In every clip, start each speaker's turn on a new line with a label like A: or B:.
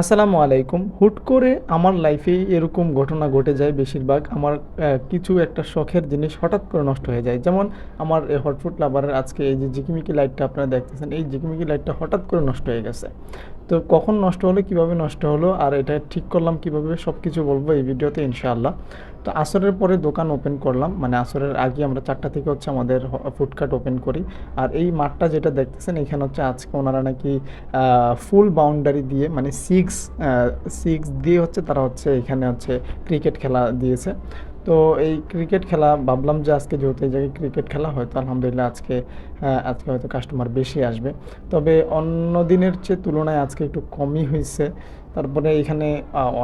A: আসসালামু আলাইকুম। হুট করে আমার লাইফে এরকম ঘটনা ঘটে যায় বেশিরভাগ। আমার কিছু একটা শখের জিনিস হঠাৎ করে নষ্ট হয়ে যায়। যেমন আমার হটফুট লাভারের আজকে এই যে জিকিমিকি লাইটটা আপনারা দেখতেছেন, এই জিকিমিকি লাইটটা হঠাৎ করে নষ্ট হয়ে গেছে। তো কখন নষ্ট হলো, কীভাবে নষ্ট হলো, আর এটা ঠিক করলাম কীভাবে সব কিছু বলব এই ভিডিওতে ইনশাআল্লাহ। তো আসরের পরে দোকান ওপেন করলাম। মানে আসরের আগে আমরা চারটা থেকে হচ্ছে আমাদের ফুডকার্ট ওপেন করি। আর এই মাঠটা যেটা দেখতেছেন, এখানে হচ্ছে আজকে ওনারা নাকি ফুল বাউন্ডারি দিয়ে মানে সিক্স সিক্স দিয়ে হচ্ছে তারা হচ্ছে এখানে হচ্ছে ক্রিকেট খেলা দিয়েছে। তো এই ক্রিকেট খেলা, ভাবলাম যে আজকে যেহেতু এই জায়গায় ক্রিকেট খেলা হয়তো আলহামদুলিল্লাহ আজকে আজকে হয়তো কাস্টমার বেশি আসবে। তবে অন্য দিনের চেয়ে তুলনায় আজকে একটু কমই হয়েছে তারপরে এখানে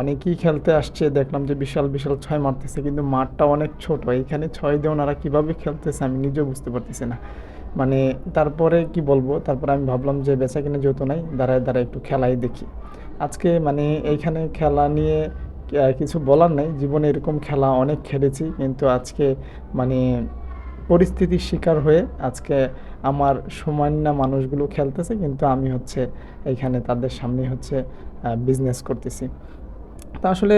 A: অনেকেই খেলতে আসছে। দেখলাম যে বিশাল বিশাল ছয় মারতেছে, কিন্তু মাঠটা অনেক ছোট। এখানে ছয় দিয়ে ওনারা কীভাবে খেলতেছে আমি নিজেও বুঝতে পারতেছি না। মানে তারপরে কি বলব, তারপরে আমি ভাবলাম যে বেচা কিনে যেহেতু নাই, দাঁড়ায় দাঁড়ায় একটু খেলাই দেখি। আজকে মানে এইখানে খেলা নিয়ে কিছু বলার নাই। জীবনে এরকম খেলা অনেক খেলেছি, কিন্তু আজকে মানে পরিস্থিতির শিকার হয়ে আজকে আমার সমান্য মানুষগুলো খেলতেছে, কিন্তু আমি হচ্ছে এখানে তাদের সামনে হচ্ছে বিজনেস করতেছি। তা আসলে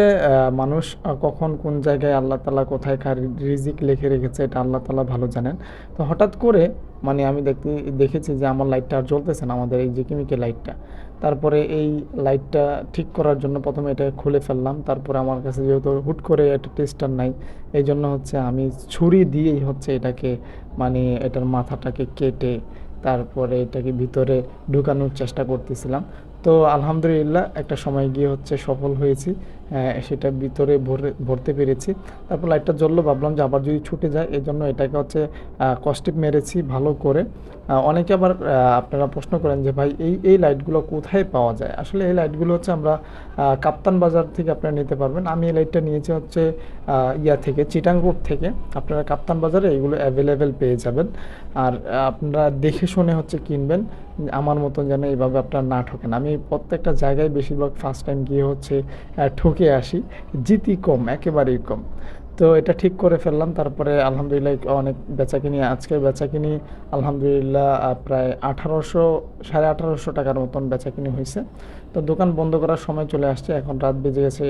A: মানুষ কখন কোন জায়গায় আল্লাহ তালা কোথায় কার রিজিক লিখে রেখেছে এটা আল্লাহ তালা ভালো জানেন। তো হঠাৎ করে মানে আমি দেখতে, দেখেছি যে আমার লাইটটা আর জ্বলতেছে না, আমাদের এই জিকিমিকি লাইটটা। তারপরে এই লাইটটা ঠিক করার জন্য প্রথমে এটা খুলে ফেললাম, তারপরে আমার কাছে যেহেতু হুট করে একটা টেস্টার নাই এই জন্য হচ্ছে আমি ছুরি দিয়েই হচ্ছে এটাকে মানে এটার মাথাটাকে কেটে তারপরে এটাকে ভিতরে ঢুকানোর চেষ্টা করতেছিলাম। তো আলহামদুলিল্লাহ একটা সময় গিয়ে হচ্ছে সফল হয়েছি সেটা ভিতরে ভরে, ভরতে পেরেছি। তারপর লাইটটা জ্বললো, ভাবলাম যে আবার যদি ছুটে যায় এই জন্য এটাকে হচ্ছে কস্টিপ মেরেছি ভালো করে। অনেকে আবার আপনারা প্রশ্ন করেন যে ভাই, এই এই লাইটগুলো কোথায় পাওয়া যায়? আসলে এই লাইটগুলো হচ্ছে আমরা কাপ্তান বাজার থেকে আপনারা নিতে পারবেন। আমি এই লাইটটা নিয়েছি হচ্ছে ইয়া থেকে, চিটাং রোড থেকে। আপনারা কাপ্তান বাজারে এগুলো অ্যাভেলেবেল পেয়ে যাবেন। আর আপনারা দেখে শুনে হচ্ছে কিনবেন। আমার মতন যেন এইভাবে আপনারা না ঠকেন। আমি প্রত্যেকটা জায়গায় বেশিরভাগ ফার্স্ট টাইম গিয়ে হচ্ছে ঠকে আসি। জিতি কম, একেবারেই কম। তো এটা ঠিক করে ফেললাম, তারপরে আলহামদুলিল্লাহ অনেক বেচাকিনি আজকে বেচাকিনি আলহামদুলিল্লাহ প্রায় আঠারোশো, সাড়ে আঠারোশো টাকার মতন বেচাকিনি হয়েছে। তো দোকান বন্ধ করার সময় চলে আসছে। এখন রাত বেজে গেছে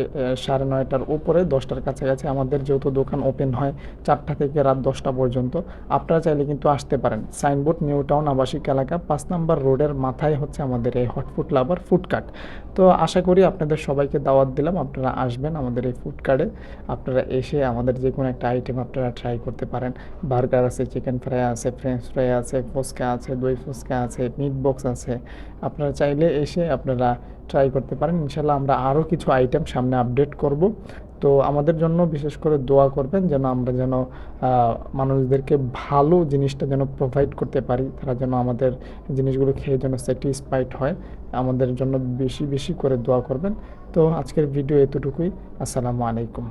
A: সাড়ে নয়টার উপরে, দশটার কাছাকাছি। আমাদের যেহেতু দোকান ওপেন হয় চারটা থেকে রাত দশটা পর্যন্ত। আপনারা চাইলে কিন্তু আসতে পারেন। সাইনবোর্ড নিউ টাউন আবাসিক এলাকা, পাঁচ নাম্বার রোডের মাথায় হচ্ছে আমাদের এই হটফুট লাভার ফুডকার্ট তো আশা করি আপনাদের সবাইকে দাওয়াত দিলাম, আপনারা আসবেন আমাদের এই ফুডকার্টে আপনারা এসে আমাদের যে কোনো একটা আইটেম আপনারা ট্রাই করতে পারেন। বার্গার আছে চিকেন ফ্রাই আছে ফ্রেঞ্চ ফ্রাই আছে ফুচকা আছে দই ফুচকা আছে মিট বক্স আছে। আপনারা চাইলে এসে আপনারা ট্রাই করতে পারেন। ইনশাল্লাহ আমরা আরও কিছু আইটেম সামনে আপডেট করব। তো আমাদের জন্য বিশেষ করে দোয়া করবেন যেন আমরা যেন মানুষদেরকে ভালো জিনিসটা যেন প্রোভাইড করতে পারি। তারা যেন আমাদের জিনিসগুলো খেয়ে যেন স্যাটিসফাইড হয়। আমাদের জন্য বেশি বেশি করে দোয়া করবেন। তো আজকের ভিডিও এতটুকুই। আসসালামু আলাইকুম।